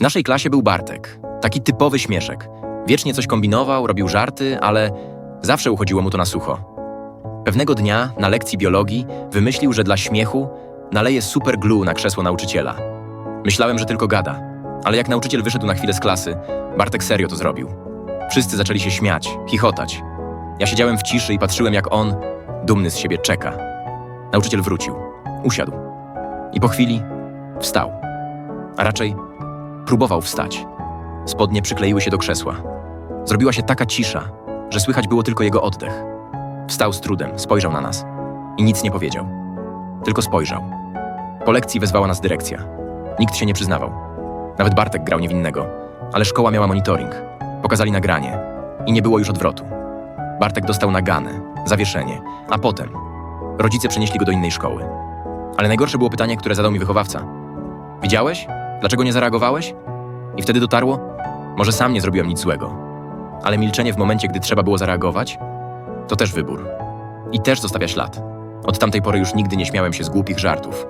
W naszej klasie był Bartek. Taki typowy śmieszek. Wiecznie coś kombinował, robił żarty, ale zawsze uchodziło mu to na sucho. Pewnego dnia na lekcji biologii wymyślił, że dla śmiechu naleje super glue na krzesło nauczyciela. Myślałem, że tylko gada, ale jak nauczyciel wyszedł na chwilę z klasy, Bartek serio to zrobił. Wszyscy zaczęli się śmiać, chichotać. Ja siedziałem w ciszy i patrzyłem, jak on, dumny z siebie, czeka. Nauczyciel wrócił, usiadł i po chwili wstał. A raczej próbował wstać. Spodnie przykleiły się do krzesła. Zrobiła się taka cisza, że słychać było tylko jego oddech. Wstał z trudem, spojrzał na nas i nic nie powiedział. Tylko spojrzał. Po lekcji wezwała nas dyrekcja. Nikt się nie przyznawał. Nawet Bartek grał niewinnego, ale szkoła miała monitoring. Pokazali nagranie i nie było już odwrotu. Bartek dostał naganę, zawieszenie, a potem rodzice przenieśli go do innej szkoły. Ale najgorsze było pytanie, które zadał mi wychowawca. Widziałeś? Dlaczego nie zareagowałeś? I wtedy dotarło, może sam nie zrobiłem nic złego. Ale milczenie w momencie, gdy trzeba było zareagować, to też wybór. I też zostawia ślad. Od tamtej pory już nigdy nie śmiałem się z głupich żartów.